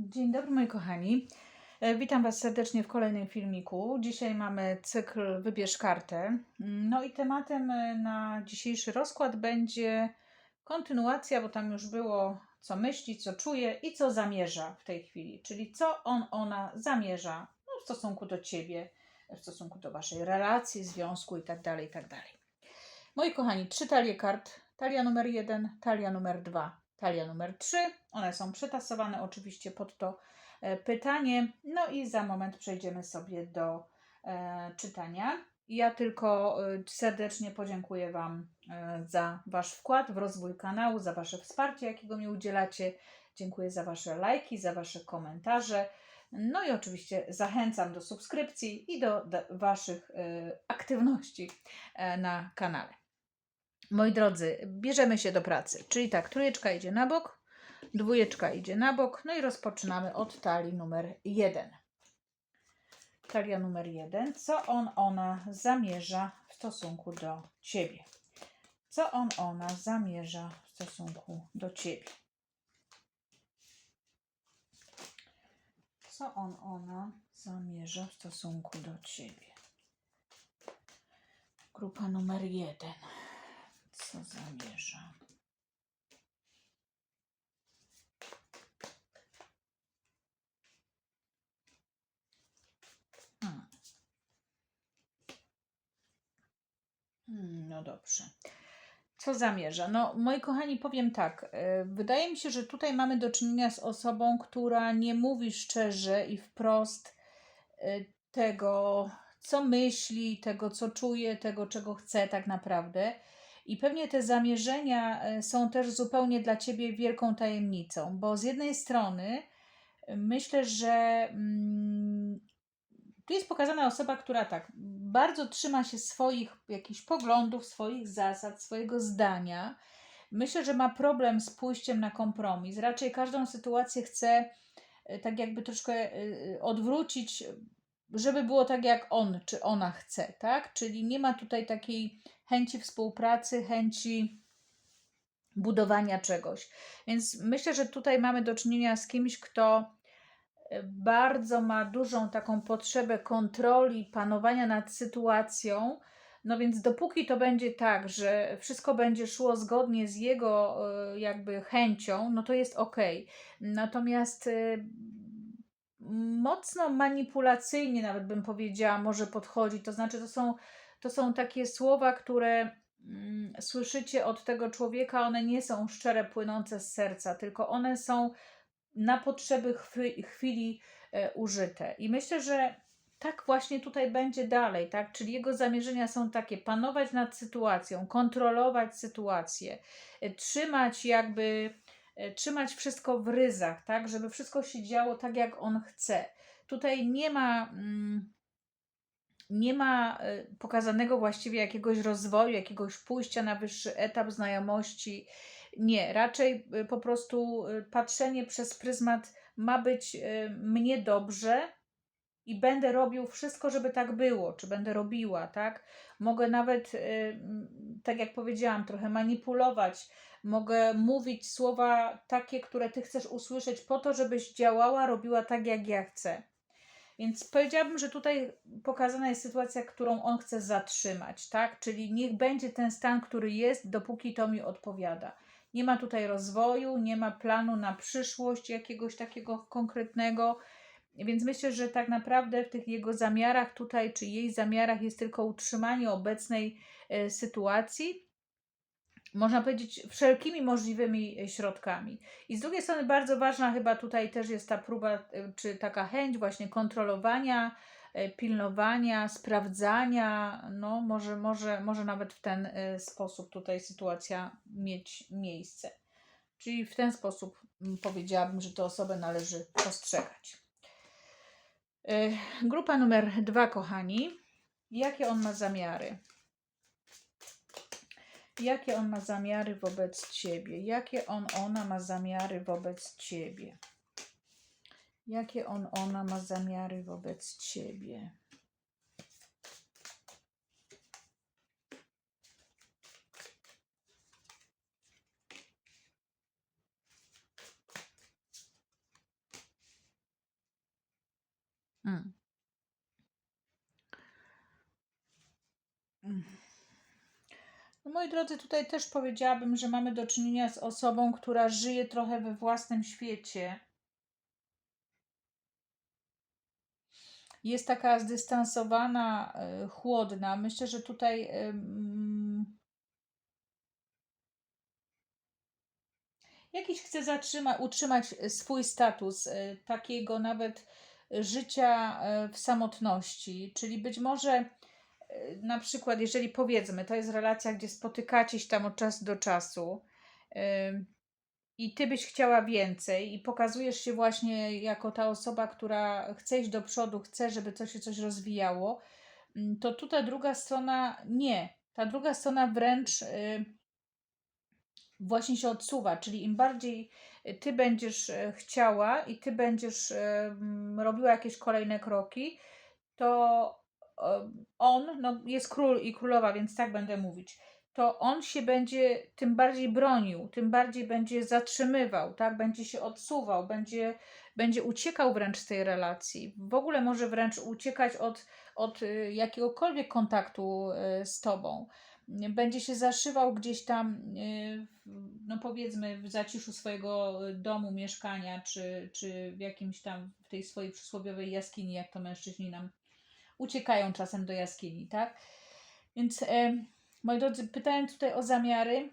Dzień dobry moi kochani. E, Witam Was serdecznie w kolejnym filmiku. Dzisiaj mamy cykl Wybierz kartę. No i tematem e, na dzisiejszy rozkład będzie kontynuacja, bo tam już było co myśli, co czuje i co zamierza w tej chwili. Czyli co on, ona zamierza no, w stosunku do Ciebie, w stosunku do Waszej relacji, związku i tak dalej, i tak. Moi kochani, trzy talie kart. Talia numer jeden, talia numer dwa, talia numer trzy. One są przetasowane oczywiście pod to e, pytanie. No i za moment przejdziemy sobie do e, czytania. Ja tylko e, serdecznie podziękuję Wam e, za Wasz wkład w rozwój kanału, za Wasze wsparcie, jakiego mi udzielacie. Dziękuję za Wasze lajki, za Wasze komentarze. No i oczywiście zachęcam do subskrypcji i do, Waszych aktywności na kanale. Moi drodzy, bierzemy się do pracy. Czyli tak, trójeczka idzie na bok, dwójeczka idzie na bok, no i rozpoczynamy od talii numer jeden. Talia numer jeden. Co on, ona zamierza w stosunku do ciebie? Co on, ona zamierza w stosunku do ciebie? Co on, ona zamierza w stosunku do ciebie? Grupa numer jeden. Co zamierza? Hmm. Hmm, No dobrze. Co zamierza? No, moi kochani, powiem tak. e, Wydaje mi się, że tutaj mamy do czynienia z osobą, która nie mówi szczerze i wprost e, tego, co myśli, tego, co czuje, tego, czego chce tak naprawdę. I pewnie te zamierzenia e, są też zupełnie dla ciebie wielką tajemnicą, bo z jednej strony e, myślę, że mm, tu jest pokazana osoba, która tak bardzo trzyma się swoich jakichś poglądów, swoich zasad, swojego zdania. Myślę, że ma problem z pójściem na kompromis. Raczej każdą sytuację chce e, tak jakby troszkę odwrócić, żeby było tak jak on czy ona chce, tak? Czyli nie ma tutaj takiej chęci współpracy, chęci budowania czegoś. Więc myślę, że tutaj mamy do czynienia z kimś, kto e, bardzo ma dużą taką potrzebę kontroli, panowania nad sytuacją. No więc dopóki to będzie tak, że wszystko będzie szło zgodnie z jego e, jakby chęcią, no to jest ok. Natomiast e, mocno manipulacyjnie nawet bym powiedziała, może podchodzi. To znaczy, to są, to są takie słowa, które mm, słyszycie od tego człowieka, one nie są szczere, płynące z serca, tylko one są na potrzeby chwi- chwili e, użyte. I myślę, że tak właśnie tutaj będzie dalej, tak? Czyli jego zamierzenia są takie: panować nad sytuacją, kontrolować sytuację, e, trzymać jakby, e, trzymać wszystko w ryzach, tak? Żeby wszystko się działo tak, jak on chce. Tutaj nie ma. Mm, nie ma e, pokazanego właściwie jakiegoś rozwoju, jakiegoś pójścia na wyższy etap znajomości. Nie, raczej y, po prostu y, patrzenie przez pryzmat ma być y, mnie dobrze i będę robił wszystko, żeby tak było, czy będę robiła, tak? Mogę nawet, y, mm, tak jak powiedziałam, trochę manipulować. Mogę mówić słowa takie, które ty chcesz usłyszeć, po to, żebyś działała, robiła tak, jak ja chcę. Więc powiedziałabym, że tutaj pokazana jest sytuacja, którą on chce zatrzymać, tak? Czyli niech będzie ten stan, który jest, dopóki to mi odpowiada. Nie ma tutaj rozwoju, nie ma planu na przyszłość jakiegoś takiego konkretnego. Więc myślę, że tak naprawdę w tych jego zamiarach tutaj, czy jej zamiarach jest tylko utrzymanie obecnej e, sytuacji, można powiedzieć, wszelkimi możliwymi e, środkami. I z drugiej strony bardzo ważna chyba tutaj też jest ta próba, e, czy taka chęć właśnie kontrolowania, e, pilnowania, sprawdzania, no może, może, może nawet w ten sposób tutaj sytuacja mieć miejsce. Czyli w ten sposób powiedziałabym, że tę osobę należy postrzegać. Grupa numer dwa, kochani. Jakie on ma zamiary? Jakie on ma zamiary wobec ciebie? Jakie on, ona ma zamiary wobec ciebie? Jakie on, ona ma zamiary wobec ciebie? Mm. Moi drodzy, tutaj też powiedziałabym, że mamy do czynienia z osobą, która żyje trochę we własnym świecie. Jest taka zdystansowana, e, chłodna. Myślę, że tutaj jakiś chce zatrzymać, utrzymać swój status e, takiego nawet życia e, w samotności, czyli być może na przykład, jeżeli powiedzmy, to jest relacja, gdzie spotykacie się tam od czasu do czasu i ty byś chciała więcej i pokazujesz się właśnie jako ta osoba, która chce iść do przodu, chce, żeby coś się coś rozwijało, to tutaj druga strona nie. Ta druga strona wręcz y, właśnie się odsuwa, czyli im bardziej ty będziesz chciała i ty będziesz robiła jakieś kolejne kroki, to on, no jest król i królowa, więc tak będę mówić, to on się będzie tym bardziej bronił, tym bardziej będzie zatrzymywał, tak? Będzie się odsuwał, będzie, będzie uciekał wręcz z tej relacji. W ogóle może wręcz uciekać od, od y, jakiegokolwiek kontaktu y, z tobą będzie się zaszywał gdzieś tam, y, no powiedzmy, w zaciszu swojego domu, mieszkania, czy, czy w jakimś tam, w tej swojej przysłowiowej jaskini, jak to mężczyźni nam uciekają czasem do jaskini, tak? Więc, e, moi drodzy, pytając tutaj o zamiary,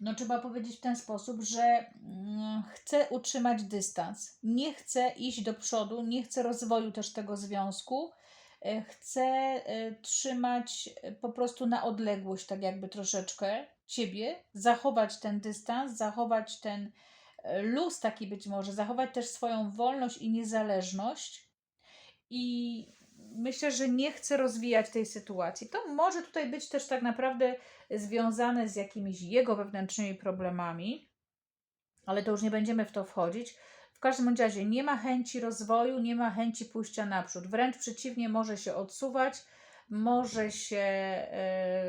no trzeba powiedzieć w ten sposób, że mm, chcę utrzymać dystans. Nie chcę iść do przodu, nie chcę rozwoju też tego związku. E, Chcę e, trzymać e, po prostu na odległość, tak jakby troszeczkę ciebie, zachować ten dystans, zachować ten luz taki być może, zachować też swoją wolność i niezależność. I myślę, że nie chcę rozwijać tej sytuacji. To może tutaj być też tak naprawdę związane z jakimiś jego wewnętrznymi problemami, ale to już nie będziemy w to wchodzić. W każdym razie nie ma chęci rozwoju, nie ma chęci pójścia naprzód. Wręcz przeciwnie, może się odsuwać, może się e,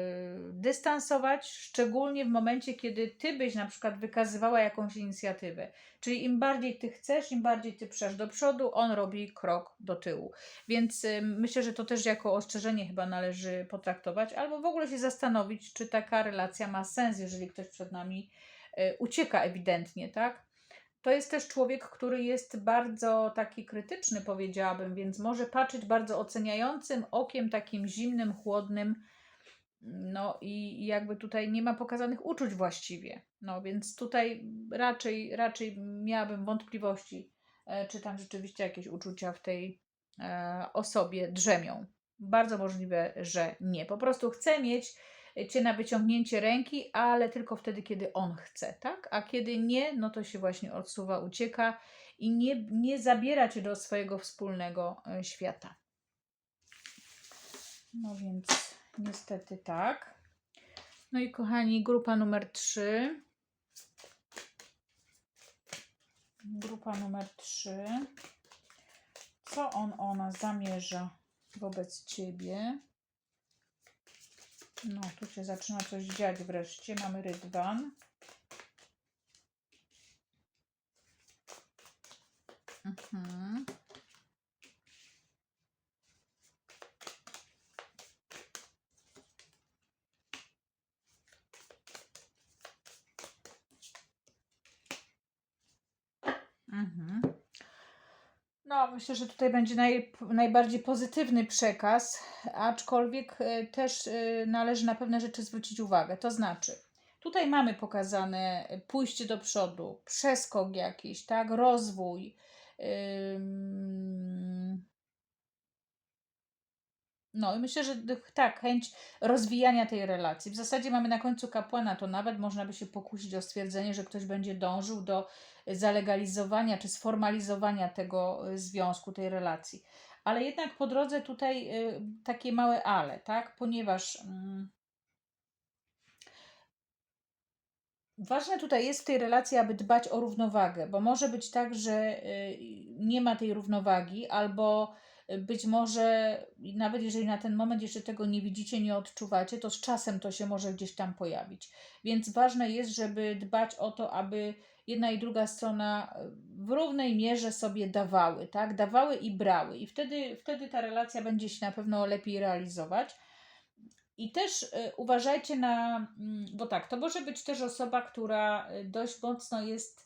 dystansować, szczególnie w momencie, kiedy ty byś na przykład wykazywała jakąś inicjatywę. Czyli im bardziej ty chcesz, im bardziej ty przesz do przodu, on robi krok do tyłu. Więc y, myślę, że to też jako ostrzeżenie chyba należy potraktować, albo w ogóle się zastanowić, czy taka relacja ma sens, jeżeli ktoś przed nami y, ucieka ewidentnie, tak? To jest też człowiek, który jest bardzo taki krytyczny, powiedziałabym, więc może patrzeć bardzo oceniającym okiem, takim zimnym, chłodnym. No i jakby tutaj nie ma pokazanych uczuć właściwie. No więc tutaj raczej, raczej miałabym wątpliwości, e, czy tam rzeczywiście jakieś uczucia w tej e, osobie drzemią. Bardzo możliwe, że nie. Po prostu chce mieć cię na wyciągnięcie ręki, ale tylko wtedy, kiedy on chce, tak? A kiedy nie, no to się właśnie odsuwa, ucieka i nie, nie zabiera cię do swojego wspólnego e, świata. No więc niestety tak. No i kochani, grupa numer 3. Grupa numer 3. Co on, ona zamierza wobec ciebie? No, tu się zaczyna coś dziać wreszcie. Mamy rydwan. Mhm. No, myślę, że tutaj będzie naj, najbardziej pozytywny przekaz, aczkolwiek e, też e, należy na pewne rzeczy zwrócić uwagę. To znaczy, tutaj mamy pokazane pójście do przodu, przeskok jakiś, tak, rozwój. No i myślę, że tak, chęć rozwijania tej relacji. W zasadzie mamy na końcu kapłana, to nawet można by się pokusić o stwierdzenie, że ktoś będzie dążył do zalegalizowania czy sformalizowania tego y, związku, tej relacji. Ale jednak po drodze tutaj y, takie małe ale, tak? Ponieważ mm, ważne tutaj jest w tej relacji, aby dbać o równowagę, bo może być tak, że y, nie ma tej równowagi, albo być może, nawet jeżeli na ten moment jeszcze tego nie widzicie, nie odczuwacie, to z czasem to się może gdzieś tam pojawić. Więc ważne jest, żeby dbać o to, aby jedna i druga strona e, w równej mierze sobie dawały, tak? Dawały i brały. I wtedy, wtedy ta relacja będzie się na pewno lepiej realizować. I też e, uważajcie na, mm, bo tak, to może być też osoba, która e, dość mocno jest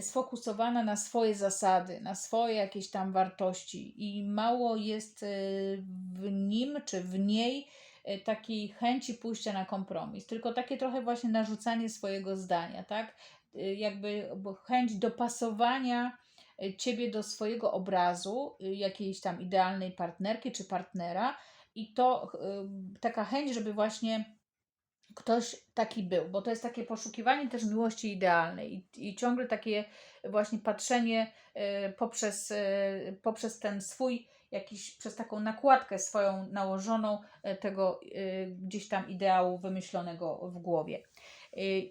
sfokusowana na swoje zasady, na swoje jakieś tam wartości. I mało jest e, w nim czy w niej e, takiej chęci pójścia na kompromis, tylko takie trochę właśnie narzucanie swojego zdania, tak? E, Jakby chęć dopasowania e, ciebie do swojego obrazu, e, jakiejś tam idealnej partnerki czy partnera, i to taka chęć, żeby właśnie ktoś taki był, bo to jest takie poszukiwanie też miłości idealnej i, i ciągle takie właśnie patrzenie y, poprzez, y, poprzez ten swój jakiś, przez taką nakładkę swoją nałożoną y, tego y, gdzieś tam ideału wymyślonego w głowie.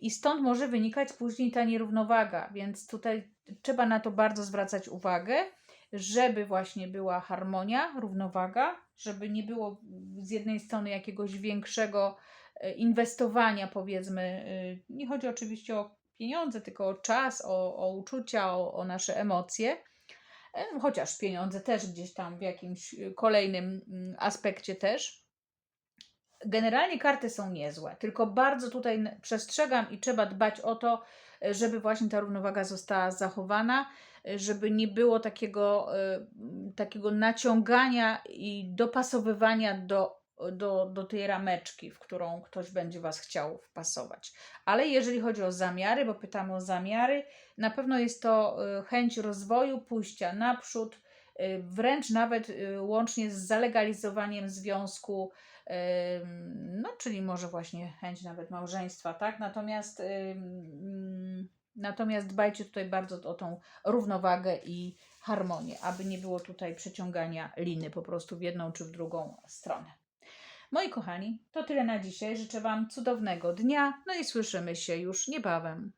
I stąd może wynikać później ta nierównowaga, więc tutaj trzeba na to bardzo zwracać uwagę, żeby właśnie była harmonia, równowaga, żeby nie było z jednej strony jakiegoś większego inwestowania, powiedzmy. e, Nie chodzi oczywiście o pieniądze, tylko o czas, o, o uczucia, o, o nasze emocje. E, Chociaż pieniądze też gdzieś tam w jakimś e, kolejnym mm, aspekcie też. Generalnie karty są niezłe, tylko bardzo tutaj przestrzegam i trzeba dbać o to, e, żeby właśnie ta równowaga została zachowana, e, żeby nie było takiego, e, takiego naciągania i dopasowywania do, do, do tej rameczki, w którą ktoś będzie Was chciał wpasować. Ale jeżeli chodzi o zamiary, bo pytamy o zamiary, na pewno jest to e, chęć rozwoju, pójścia naprzód, e, wręcz nawet e, łącznie z zalegalizowaniem związku, no, czyli może właśnie chęć nawet małżeństwa, tak? Natomiast, ym, natomiast dbajcie tutaj bardzo o tą równowagę i harmonię, aby nie było tutaj przeciągania liny po prostu w jedną czy w drugą stronę. Moi kochani, to tyle na dzisiaj. Życzę Wam cudownego dnia, no i słyszymy się już niebawem.